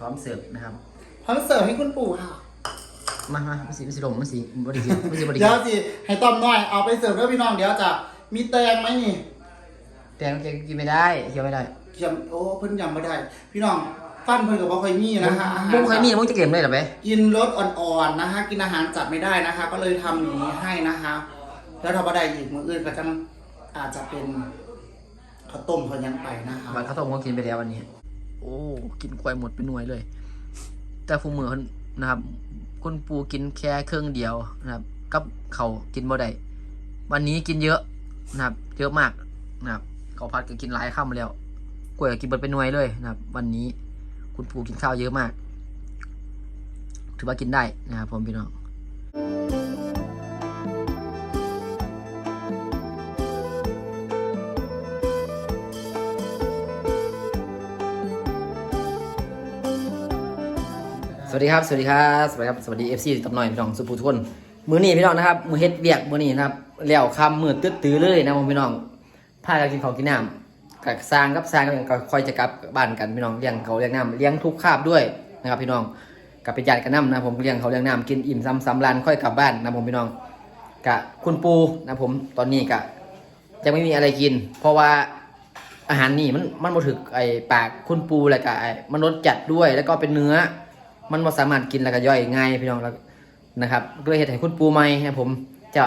พร้อมเสิร์ฟนะครับ พร้อมเสิร์ฟให้คุณปู่ค่ะมามามันสิมันสิลมมันสิบริกินมันสิบริเดี๋กิยวนสิให้ต้อมน้อยเอาไปเสิร์ฟด้วยพี่น้องเดี๋ยวจะมีแตงไหมนี่แต่มันจะกินไม่ได้เคี้ยวไม่ได้ยำโอ้เพิ่นยำไม่ได้ พี่น้องฟันเพิ่นกับบ่ค่อยมีนะคะอาหาร มุ้งใครมีมุ้งจะเก็บเลยเหรอไปกินรสอ่อนๆนะคะ กินอาหารจัดไม่ได้นะคะ ก็เลยทำอย่างนี้ให้นะคะ แล้วถ้าบ่ได้อีกมื้ออื่นก็จะอาจจะเป็นข้าวต้มเขายังไปนะคะบัตรข้าวต้มก็กินไปแล้ววันนี้ โอ้กินกล้วยหมดเป็นหน่วยเลย แต่ผู้มือคนนะครับคุณปูกินแค่เครื่องเดียวนะครับ กับเขากินบ่ได้วันนี้กินเยอะนะครับ เยอะมากนะครับเขาพัดก็กินหลายข้าวมาแล้วกล้วยก็กินเบิดเป็นหน่วยเลยนะครับ วันนี้คุณปูกินข้าวเยอะมาก ถือว่ากินได้นะครับผมพี่น้อง สวัสดีครับ สวัสดีครับ สวัสดีครับ สวัสดีเอฟซีตับหน่อยพี่น้องสุภูทุนมือนี้พี่น้องนะครับ มือเฮ็ดเวียกมือนี้นะครับแล้วคำมือตื้อตื้อเลยนะผมพี่น้องพากันกินของกินน้ำกับสร้างกับสร้างก็ยังก็คอยจะกลับบ้านกันพี่น้องเลี้ยงเขาเลี้ยงน้ำเลี้ยงทุกคาบด้วยนะครับพี่น้องกับไปญาติกันน้ำนะผมเลี้ยงเขาเลี้ยงน้ำกินอิ่มซ้ำซ้ำรันค่อยกลับบ้านนะผมพี่น้องกะคุณปูนะผมตอนนี้กะยังไม่มีอะไรกิน เพราะว่าอาหารนี่มันมันมาถึกไอ้ปากคุณปูแล้วก็ไอ้มันรสจัดด้วยแล้วก็เป็นเนื้อ มันบ่สามารถกินแล้วก็ย่อยง่ายพี่น้องแล้วนะครับก็เลยเฮ็ดให้คุณปูใหม่นะผมจะ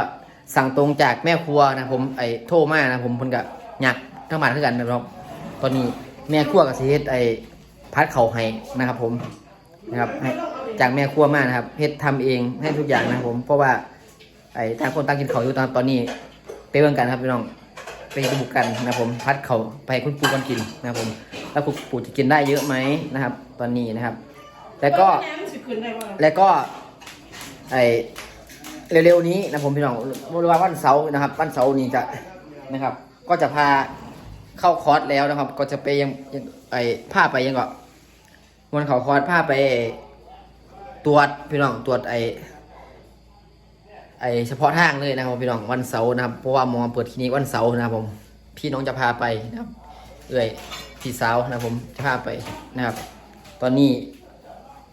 สั่งตรงจากแม่ครัวนะผมไอ้โทรมานะผมเพิ่นก็อยากทั้งบ้านคือกันนะครับตอนนี้แม่ครัวก็สิเฮ็ดไอ้พัดเข่าให้นะครับ ผมนะครับจากแม่ครัวมานะครับเฮ็ดทำเองให้ทุกอย่างนะครับผมเพราะว่าไอ้ต่างคนต่างกินเขาอยู่ตอนตอนนี้ไปเบิ่งกันครับพี่น้องไปดูกันนะครับผมพัดเขาไปคุณปูกันกินนะครับผมแล้วคุณปูจะกินได้เยอะไหมนะครับ ตอนนี้นะครับ แล้วก็แล้วก็ไอเร็วๆนี้นะผมพี่น้องวันวันเสาร์นะครับ วันเสาร์นี้จะนะครับ ก็จะพาเข้าคอร์สแล้วนะครับ ก็จะไปยังยังไอผ้าไปยังก็วันเขาคอร์สผ้าไปตรวจพี่น้องตรวจไอไอเฉพาะทางเลยนะครับพี่น้องวันเสาร์นะครับเพราะว่าหมอเปิดคลินิกวันเสาร์นะครับผมพี่น้องจะพาไปนะครับ เอ้ยพี่สาวนะครับผมจะพาไปนะครับ ตอนนี้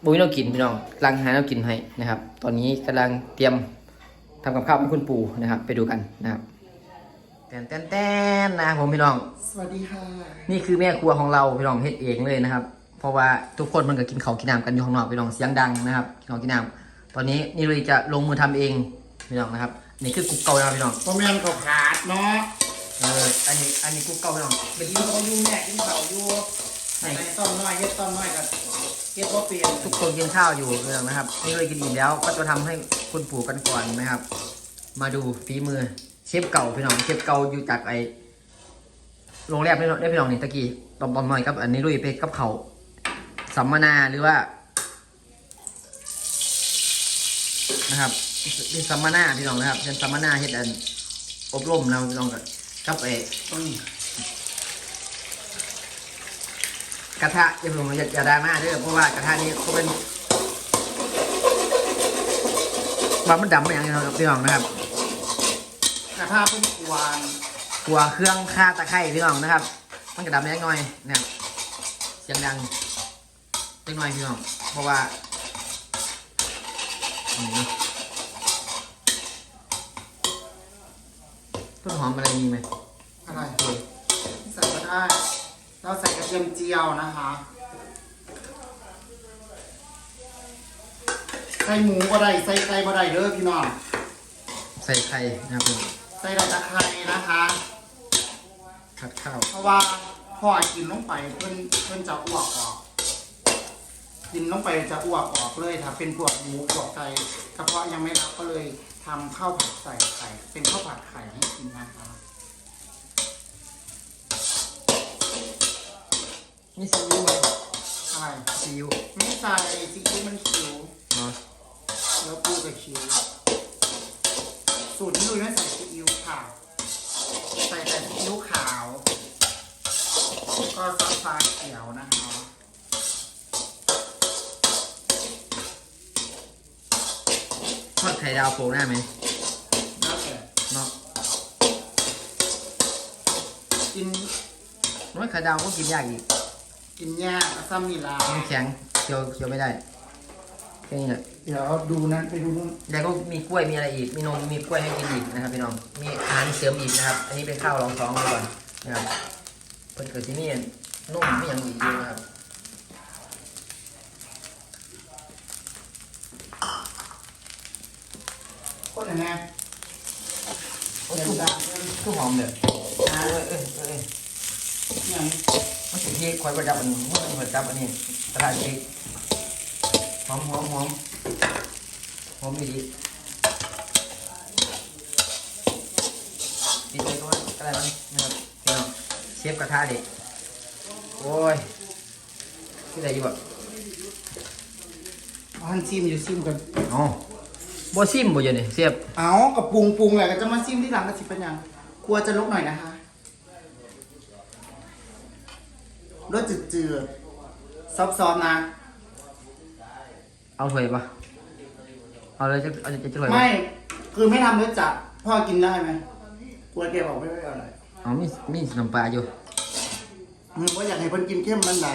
บุ้ยเรากินพี่น้องกำลังหาเรากินให้นะครับ ตอนนี้กำลังเตรียมทำกับข้าวให้คุณปู่นะครับ ไปดูกันนะครับแตนแตนแตนนะครับผมพี่น้อง สวัสดีค่ะนี่คือแม่ครัวของเราพี่น้องเฮ็ดเองเลยนะครับ เพราะว่าทุกคนมันก็กินข้าวกินน้ำกันอยู่ข้างนอกพี่น้องเสียงดังนะครับกินข้าวกินน้ำตอนนี้นี่เลยจะลงมือทำเองพี่น้องนะครับนี่คือกุ๊กเก่านะครับพี่น้องพ่อแม่นเขาขาดเนาะเอออันนี้อันนี้กุ๊กเก่าพี่น้องเป็นกินเขาอยู่แม่กินเขาอยู่ ให้ไอ้ต้มน้อยเฮ็ดต้มน้อยกับเก็บบ่เปลี่ยนทุกคนกินข้าวอยู่พี่องนะครับนี่เลยกินอิ่มแล้วก็จะทำให้คุณปู่กันก่อนนะครับ มาดูฝีมือเชฟเก่าพี่น้องเชฟเก่าอยู่จากไอโรงแรมได้ได้พี่น้องนี่ตะกี้ตอมตอมหน่อยกับ อันนี้ลุยไปกับเขาสัมมนาหรือว่า นะครับเป็นสัมมนาพี่น้องนะครับเป็นสัมมนาเฮ็ดอันอบรมเราพี่น้องกับกับไอ้ อืม กระทะอย่าผมอย่าอย่าดราม่าเด้อเพราะว่ากระทะนี้เขาเป็นว่ามันดำไปอย่างนี้ครับพี่น้องนะครับกระทะเพิ่นวางกลัวเครื่องข่าตะไคร้พี่น้องนะครับ มันกระดำเล็กน้อยนะครับเสียงดังเล็กน้อยพี่น้องเพราะว่าต้นหอมอะไรมีไหมอะไรใส่ก็ได้ เราใส่กระเทียมเจียวนะคะ ใส่หมูก็ได้ใส่ไก่ก็ได้เด้อพี่น้อง ใส่ไข่นะครับผมใส่ใบตะไคร้นะคะผัดข้าว เพราะว่าพ่อกินลงไปเพิ่นเพิ่นจะอ้วกออก กินลงไปจะอ้วกออกเลยถ้าเป็นพวกหมูพวกไก่กระเพาะยังไม่รับก็เลยทำข้าวผัดใส่ไข่เป็นข้าวผัดไข่ให้กินนะคะ นี่ซีอิ๊วไหมใช่ซีอิ๊วไม่ใส่ซีอิ๊วมันคิวเนาะแล้วปูกับคิวสูตรที่ลุยไม่ใส่ซีอิ๊วค่ะใส่แต่ซีอิ๊วขาว ก็ซอสฟ้าเขียวนะคะทอดไข่ดาวโปะหน้าไหมแล้วแต่เนาะกินน้อยไข่ดาวก็กินยากอีก กินยากอะซ้ำนี่ลามันแข็งเคี้ยวเคี้ยวไม่ได้แค่นี้แหละเดี๋ยวดูนะไปดูนู่นแล้วก็มีกล้วยมีอะไรอีก มีนมมีกล้วยให้กินอีกนะครับพี่น้อง มีอาหารเสริมอีกนะครับ อันนี้เป็นข้าวรองท้องไว้ก่อนนะครับเพิ่นเกิดที่นี่นุ่มไม่ยังอีกอยู่นะครับโคตรยังไงโอ้เดี๋ยยวคือดังคือหอมเลยอ่าเอ้ยเอ้ยเอ้ย อย่าง มันสิที่คอยประดับอันนี้มันประดับอันนี้กระดาษพริกหอมหอมหอมหอมดีดีเลยก็ว่ากระดาษมันนะครับพี่น้องเชฟกระทะเด็กโอ้ยที่ไหนอยู่บ่พันซิมอยู่ซิมกันอ๋อบ่ซิมบ่อยู่นี่เสียบเอากับปรุงปรุงแหละก็จะมาซิมที่หลังก็สิเป็นหยังกลัวจะลกหน่อยนะคะ รสจืดๆซอฟๆนะ เอาถ้วยปะเอาเลยจะเอาจะจะถ้วยปะไม่ คือไม่ทำรสจัดพ่อกินได้ไหมกลัวแกบอกไม่ได้อร่อยเอามีมีน้ำปลาอยู่มึงว่าอยากให้เพิ่นกินเข้มมันไหน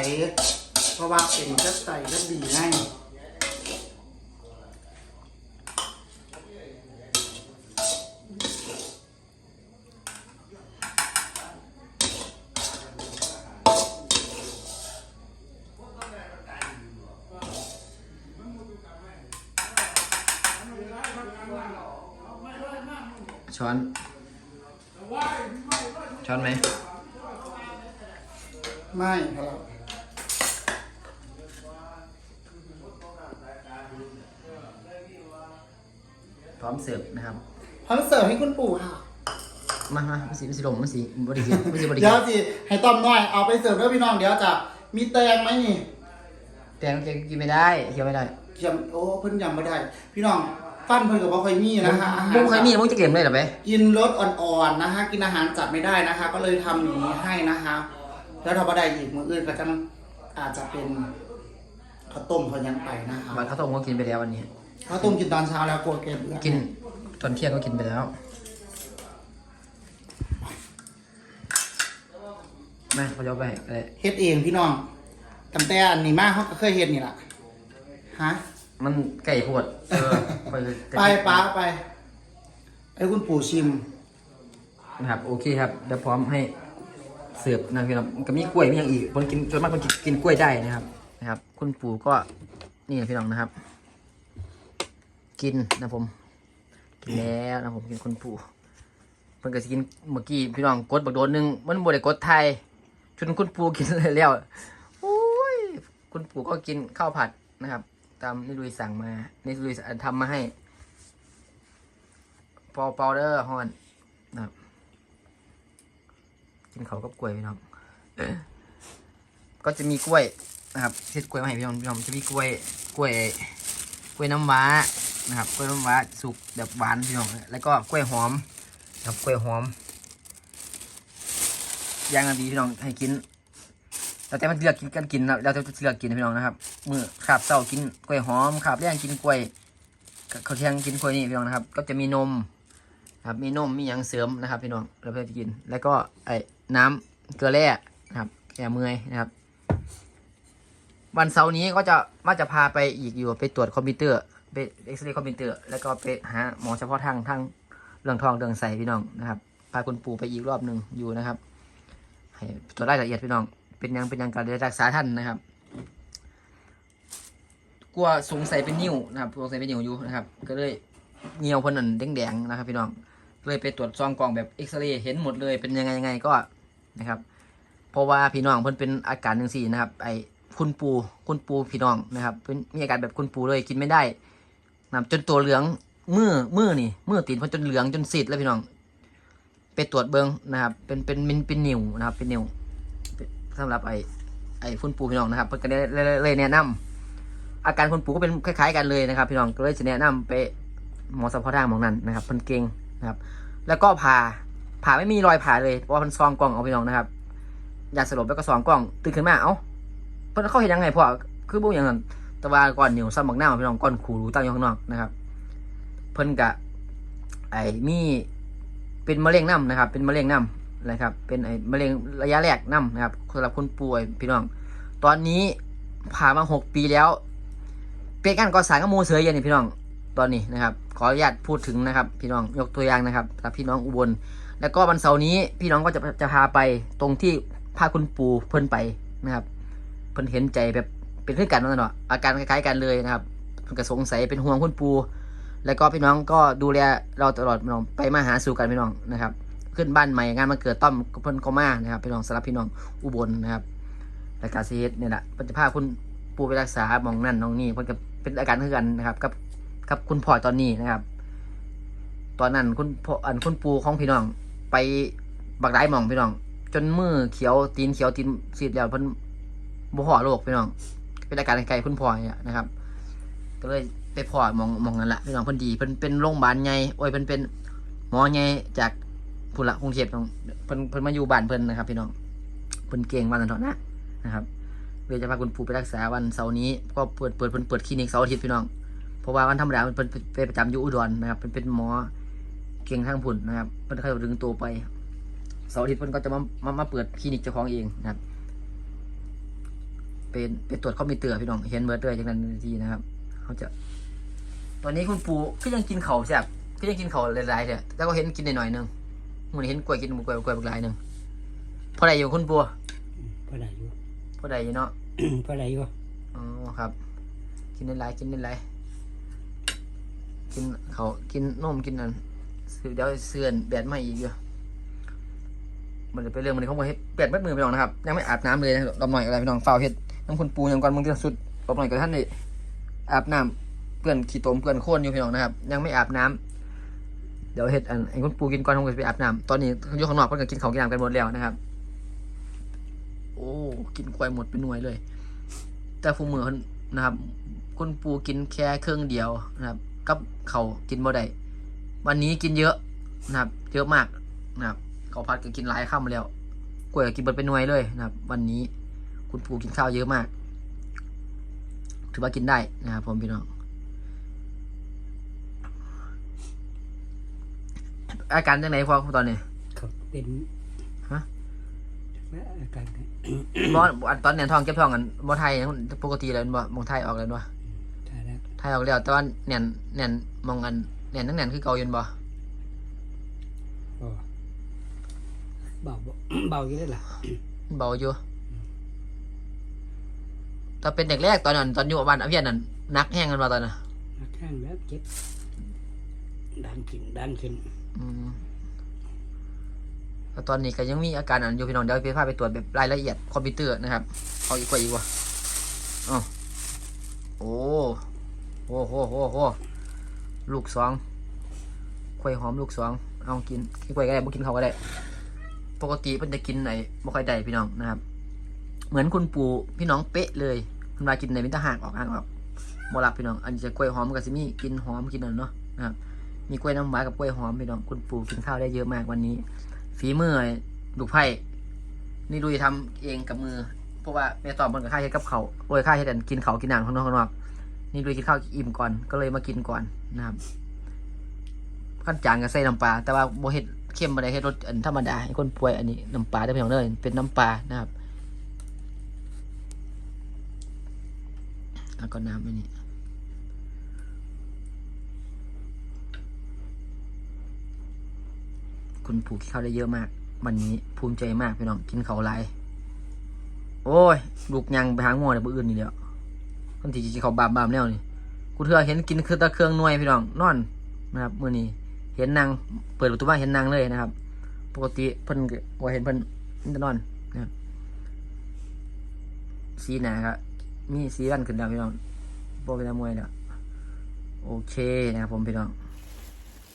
เพราะว่าเป็นก็ใส่ก็ดีง่าย ช้อน ช้อนไหม ไม่ครับ พร้อมเสิร์ฟนะครับพร้อมเสิร์ฟให้คุณปู่ค่ะ มามามันสีมันสีลมมันสีบริเกียมันสีบริเดี๋เกียยวสิให้ต้อมน้อยเอาไปเสิร์ฟด้วยพี่น้องเดี๋ยวจะมีแตงไหมนี่แต่มันจะกินไม่ได้เคี้ยวไม่ได้ยำโอ้เพิ่นยำไม่ได้ พี่น้องฟันเพิ่นกับบ่ค่อยมีนะคะอาหารมุ้งใครมีมุ้งจะเก็บได้หรอไปกินรสอ่อนๆนะคะ กินอาหารจัดไม่ได้นะคะ ก็เลยทำอย่างนี้ให้นะคะ แล้วถ้าบ่ได้อีกมื้ออื่นก็จะอาจจะเป็นข้าวต้มเขายังไปนะคะ วันข้าวต้มก็กินไปแล้ววันนี้ ข้าวต้มกินตอนเช้าแล้วกลัวแกเบื่อกินตอนเที่ยงก็กินไปแล้วมาเขาจะเอาไปเลยเฮ็ดเองพี่น้องตั้งแต่อันนี้มาเขาก็เคยเฮ็ดนี่ล่ะฮะมันไก่โพดเออไปเลยไปป้าไปให้คุณปู่ชิมนะครับโอเคครับเดี๋ยวพร้อมให้เสิร์ฟนะพี่น้องก็มีกล้วยมีอย่างอีกคนกินส่วนมากคนกินกินกล้วยได้นะครับนะครับ คุณปู่ก็นี่นะพี่น้องนะครับ กินนะผม กินแล้วนะผมกินคุณปู่เพิ่นก็สิกินเมื่อกี้พี่น้องกดบักโดนหนึ่งมันบ่ได้กดไทยจนคุณปู่กินเลยแล้วโอ้ยคุณปู่ก็กินข้าวผัดนะครับ ตามนี่ลุยสั่งมานี่ลุยทำมาให้ปอเปาเดอร์ฮอนนะครับ กินเขากับกล้วยพี่น้องก็จะมีกล้วยนะครับเช็ดกล้วยมาให้พี่น้องพี่น้องจะมีกล้วยกล้วยกล้วยน้ำว้า นะครับกล้วยน้ำว้าสุกแบบหวานพี่น้องแล้วก็กล้วยหอมครับกล้วยหอมย่างกันดีพี่น้องให้กินแล้วแต่มันเลือกกินกันกินนะแล้วจะเลือกกินพี่น้องนะครับมือขาบเศร้ากินกล้วยหอมขาบแรงกินกล้วยเขาวเที่ยงกินกล้วยนี่พี่น้องนะครับ ก็จะมีนมครับมีนมมีหยังเสริมนะครับ พี่น้องเราเพื่อจะกิน แล้วก็ไอ้น้ำเกลือแร่นะครับแก้เมื่อยนะครับ วันเสาร์นี้ก็จะว่าจะพาไปอีกอยู่ไปตรวจคอมพิวเตอร์ ไปเอ็กซเรย์คอมพิวเตอร์แล้วก็ไปหาหมอเฉพาะทางทางเรื่องทองเรื่องใสพี่น้องนะครับพาคุณปู่ไปอีกรอบหนึ่งอยู่นะครับให้ตรวจรายละเอียดพี่น้อง เป็นยังเป็นยังการรักษาท่านนะครับ กลัวสงสัยเป็นนิ้วนะครับสงสัยเป็นนิ้วอยู่นะครับ ก็เลยเงียวเพนันแดงๆนะครับพี่น้องเลยไปตรวจซองกล่องแบบเอ็กซเรย์เห็นหมดเลยเป็นยังไงยังไงก็นะครับ เพราะว่าพี่น้องเพิ่นเป็นอาการหนึ่งสี่นะครับไอคุณปูคุณปูพี่น้องนะครับเป็นมีอาการแบบคุณปูเลยกินไม่ได้ นะจนตัวเหลืองมือมือนี่มือตีนเพิ่นจนเหลืองจนซีดแล้วพี่น้อง ไปตรวจเบิ้งนะครับ เป็นเป็นเป็นเป็นนิวนะครับ เป็นนิวสำหรับไอ้ไอ้คุณปูพี่น้องนะครับเพิ่นก็ได้เลยเลยแนะนำอาการคุณปูก็เป็นคล้ายๆกันเลยนะครับ พี่น้องก็เลยจะแนะนำไปหมอสัพพะทางหมองนั้นนะครับเพิ่นเก่งนะครับ แล้วก็ผ่าผ่าไม่มีรอยผ่าเลยเพราะมันซองกล่องเอาไปน้องนะครับยาสลบแล้วก็ซองกล่องตื่นขึ้นมาเอ้าเพิ่นเขาเห็นยังไงพ่อคือบุ้งอย่างนั้น แตะวาก่อนเหนียวซ้ำบักหน้าพี่น้องก้อนขูรูตั้งอยู่ข้างนอกนะครับ เพิ่นกะไอ้มีเป็นมะเร็งน้ำนะครับ เป็นมะเร็งน้ำนะครับ เป็นไอ้มะเร็งระยะแรกน้ำนะครับสำหรับคนป่วยพี่น้อง ตอนนี้ผ่านมาหกปีแล้ว เป็นการก่อสร้างกับมูเสือเย็นนี่พี่น้องตอนนี้นะครับ ขออนุญาตพูดถึงนะครับ พี่น้องยกตัวอย่างนะครับสำหรับพี่น้องอุบล แล้วก็วันเสาร์นี้พี่น้องก็จะจะพาไปตรงที่พาคุณปู่เพิ่นไปนะครับ เพิ่นเห็นใจแบบ เป็นเพื่อนกันนั่นเนาะอาการคล้ายๆกันเลยนะครับเพิ่นก็สงสัยเป็นห่วงคุณปู แล้วก็พี่น้องก็ดูแลเราตลอดพี่น้องไปมาหาสู่กันพี่น้องนะครับ ขึ้นบ้านใหม่งานมาเกิดต้อมเพิ่นก็มานะครับพี่น้องสำหรับพี่น้องอุบลนะครับรายการซีเอสเนี่ยแหละเพิ่นจะพาคุณปูไปรักษาหมองนั่นหมองนี่เพิ่นก็เป็นอาการคือกันนะครับกับกับคุณพ่อตอนนี้นะครับ ตอนนั้นคุณพ่ออันคุณปูของพี่น้องไปบักได้หมองพี่น้อง จนมือเขียวตีนเขียวตีนสีดแล้วเพิ่นบ่ห่อโรคพี่น้อง เป็นอาการไกลๆคุณพ่อเนี่ยนะครับ ก็เลยไปพ่อมองมองนั่นแหละพี่น้องเพิ่นดีเพิ่นเป็นโรงพยาบาลใหญ่โอ้ยเพิ่นเป็นหมอใหญ่จากพุ่นละกรุงเทพน้องเพิ่นเพิ่นมาอยู่บ้านเพิ่นนะครับ พี่น้องเพิ่นเก่งวันนั้นเถอะนะนะครับเลยจะพาคุณปู่ไปรักษาวันเสาร์นี้ก็เปิดเปิดเพิ่นเปิดคลินิกเสาร์อาทิตย์พี่น้องเพราะว่าวันธรรมดาเพิ่นไปประจำอยู่อุดรนะครับเพิ่นเป็นหมอเก่งทางผุ่นนะครับเพิ่นเคยดึงตัวไปเสาร์อาทิตย์เพิ่นก็จะมามามาเปิดคลินิกเจ้าของเองนะครับ เป็นเป็นตรวจคอมพิวเตอร์พี่น้องเห็นเบิร์ดด้วยจากนั้นทันทีนะครับเขาจะ ตอนนี้คุณปู่ก็ยังกินเขาวแซ่บก็ยังกินเขาวหลายๆเนี่ยแต่ก็เห็นกินหน่อยๆหนึงมันเห็นกล้วยกินกล้วยกล้วยบักหลายหนึงพอได้อยู่คุณปู่พอได้อยู่พอได้อยู่เนาะพอได้อยู่อ๋อครับ กินหลายๆกินหลายๆกินเขาวกินนมกินนั่นซื้อเดี๋ยวเสื่อนแบดมาอีกเยอะมันจะไปเรื่องมันนี้เขาบอกให้แบดมัดมือไปน้องนะครับ ยังไม่อาบน้ำเลยนะรอบหน่อยอะไรพี่น้องฝ้าวเฮ็ด น้ำคุณปูยังก่อนมึงจะสุดรอบหน่อยกับท่านนี่อาบน้ำเปื่อนขี้ตมเปื่อนโคลนอยู่พี่น้องนะครับ ยังไม่อาบน้ำเดี๋ยวเฮ็ดอันไอ้คุณปูกินก่อนผมก็จะไปอาบน้ำตอนนี้อยู่ข้างนอกเพิ่นก็กินของกินน้ำกันหมดแล้วนะครับ โอ้กินกล้วยหมดเป็นหน่วยเลย แต่ผู้มือนนะครับคุณปูกินแค่เครื่องเดียวนะครับ กับเขากินบ่ได้วันนี้กินเยอะนะครับ เยอะมากนะครับเขาพัดก็กินหลายข้าวมาแล้วกล้วยก็กินเบิดเป็นหน่วยเลยนะครับ วันนี้ คุณปูกินข้าวเยอะมาก ถือว่ากินได้นะครับผมพี่น้องอาการจังไหนพอตอนนี้เขาเป็นฮะอาการกันบ่อันตอนเนี่ยท้องเจ็บท้องกันบ่ไทยนะปกติแล้วบ่มองไทยออกแล้วบ่ถ้าแล้วไทยออกแล้วแต่ว่าแน่นแน่นมองกันแน่นนั่งแน่นคือเก่าอยู่บ่ก็เบาบ่เบาอยู่ได้ล่ะเบาอยู่ ตอนเป็นเด็กแรกตอนนั้นตอนอยู่บ้านอเวียนนั่นนักแห้งกันมาตอนน่ะนักข้างแล้วเจ็บดันขึ้นดันขึ้นอืมแล้วตอนนี้ก็ยังมีอาการอันอยู่พี่น้องเดี๋ยวพี่พาไปตรวจแบบรายละเอียดคอมพิวเตอร์นะครับเอาอีกกว่าอีกวะอ๋อโอ้โหโหโหโหลูกสองกล้วยหอมลูกสองเอากินกินกล้วยก็ได้บ่กินเขาวก็ได้ ปกติเพิ่นจะกินไหนบ่ค่อยได้พี่น้องนะครับ เหมือนคุณปู่พี่น้องเป๊ะเลย คุณมากินไหนมิตรห่างออกห่างออกบ่รับพี่น้อง อันนี้จะกล้วยหอมกับสิมี่กินหอมกินนั่นเนาะนะครับ มีกล้วยน้ำว้ากับกล้วยหอมพี่น้อง คุณปู่กินข้าวได้เยอะมากวันนี้ ฝีมือลูกไผ่นี่ลุยทำเองกับมือ เพราะว่าแม่ตอบบนกับข้าวเฮ็ดกับเขาโอ้ยข้าวเฮ็ดกินเขากินน้ำข้างนอกข้างนอก นี่ลุยกินข้าวอิ่มก่อน ก็เลยมากินก่อนนะครับขั้นจางก็ใส่น้ำปลา แต่ว่าโบเฮ็ดเค็มมาได้เฮ็ดรสอันธรรมดาให้คนป่วยอันนี้น้ำปลาได้เพียงเลยเป็นน้ำปลานะครับ แล้วก็น้ำอันนี้คุณปู่กินข้าวได้เยอะมาก วันนี้ภูมิใจมากพี่น้องกินเขาวหลายโอ้ยลูกยังไปหางัวเดี๋ยวอื่นนี่เดียวคนที่กินเขาบาบบามแล้วนี่กูเถื่อเห็นกินคือตะเครื่องน่วยพี่น้องนอนนะครับมื่อนี้เห็นนางเปิดประตูบ้านเห็นนางเลยนะครับ ปกติเพิ่นก็ว่าเห็นเพิ่นนจะนอนนะครับสีหนาครับ มีสีรันขึ้นแล้วพี่น้องโปรเป็นนักมวยแล้วโอเคนะครับผมพี่น้อง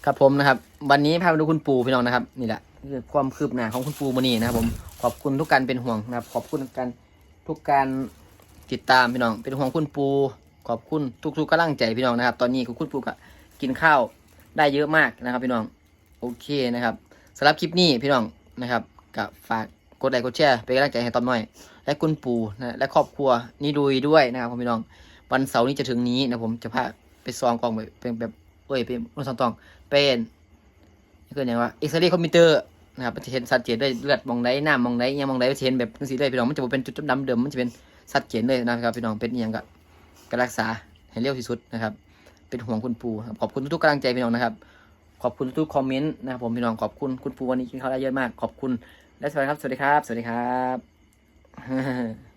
ครับผมนะครับ วันนี้พาไปดูคุณปู่พี่น้องนะครับ นี่แหละคือความคืบหน้าของคุณปู่มือนี้นะครับผมขอบคุณทุกการเป็นห่วงนะครับ ขอบคุณการทุกการติดตามพี่น้อง เป็นห่วงคุณปู่ขอบคุณทุกๆกำลังใจพี่น้องนะครับ ตอนนี้คุณปู่ก็กินข้าวได้เยอะมากนะครับ พี่น้องโอเคนะครับสำหรับคลิปนี้พี่น้องนะครับก็ฝากกดไลค์กดแชร์เป็นกำลังใจให้ตอมหน่อย และคุณปู่นะและครอบครัวนี่ดุยด้วยนะครับผมพี่น้อง วันเสาร์นี้จะถึงนี้นะผมจะพาไปซองกล่องไปเป็นแบบเอ้ยเป็นรถสองตองเป็นนี่คืออย่างว่าเอ็กซเรย์คอมพิวเตอร์นะครับมันจะเห็นชัดเจนเลยเลือดมองไดหน้ามองไดยังมองไดมันจะเห็นแบบนี้เลยพี่น้องมันจะบ่เป็นจุดดำเดิมมันจะเป็นชัดเจนเลยนะครับพี่น้องเป็นอย่างก็ก็รักษาให้เร็วที่สุดนะครับ เป็นห่วงคุณปูครับขอบคุณทุกๆกำลังใจพี่น้องนะครับขอบคุณทุกๆคอมเมนต์นะครับผมพี่น้องขอบคุณคุณปูวันนี้กินข้าวได้เยอะมาก ขอบคุณและสวัสดีครับ สวัสดีครับ สวัสดีครับ 嘿嘿嘿